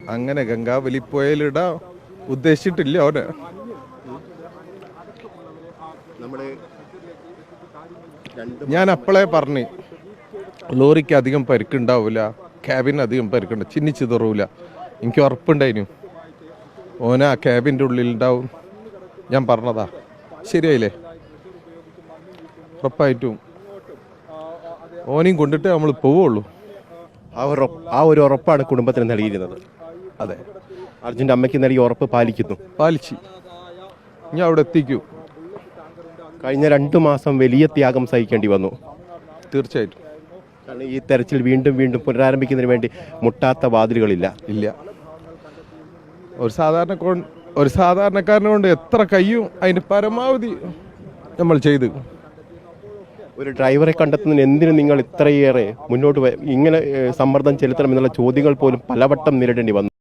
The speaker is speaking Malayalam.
അങ്ങനെ ഗംഗാവലി പുഴയിലിടാൻ ഉദ്ദേശിച്ചിട്ടില്ല അവന്. ഞാൻ അപ്പളേ പറഞ്ഞു ലോറിക്ക് അധികം പരിക്കുണ്ടാവില്ല ക്യാബിന് അധികം പരിക്കുണ്ടാവും ചിന്നി ചിതറൂല. എനിക്ക് ഉറപ്പുണ്ടായിരുന്നു ഓന ആ ക്യാബിന്റെ ഉള്ളിലുണ്ടാവും. ഞാൻ പറഞ്ഞതാ. ശരിയായില്ലേ? ഉറപ്പായിട്ടും. ഓനെയും കൊണ്ടിട്ട് നമ്മൾ പോവുള്ളൂ. ആ ഒരു ആ ഒരു ഉറപ്പാണ് കുടുംബത്തിന് നൽകിയിരുന്നത്. അതെ. അർജുന്റെ അമ്മയ്ക്ക് നൽകിയ ഉറപ്പ് പാലിക്കുന്നു. പാലിച്ചു. ഞാൻ അവിടെ എത്തിക്കൂ. കഴിഞ്ഞ രണ്ടു മാസം വലിയ ത്യാഗം സഹിക്കേണ്ടി വന്നു. തീർച്ചയായിട്ടും. കാരണം ഈ തെരച്ചിൽ വീണ്ടും വീണ്ടും പുനരാരംഭിക്കുന്നതിന് വേണ്ടി മുട്ടാത്ത വാതിലുകളില്ല. ഇല്ല. ഒരു സാധാരണ ഒരു സാധാരണക്കാരനെ കൊണ്ട് എത്ര കയ്യും അതിന് പരമാവധി നമ്മൾ ചെയ്തു. ഒരു ഡ്രൈവറെ കണ്ടെത്തുന്നതിന് എന്തിനു നിങ്ങൾ ഇത്രയേറെ മുന്നോട്ട് ഇങ്ങനെ സമ്മർദ്ദം ചെലുത്തണം എന്നുള്ള ചോദ്യങ്ങൾ പോലും പലവട്ടം നേരിടേണ്ടി വന്നു.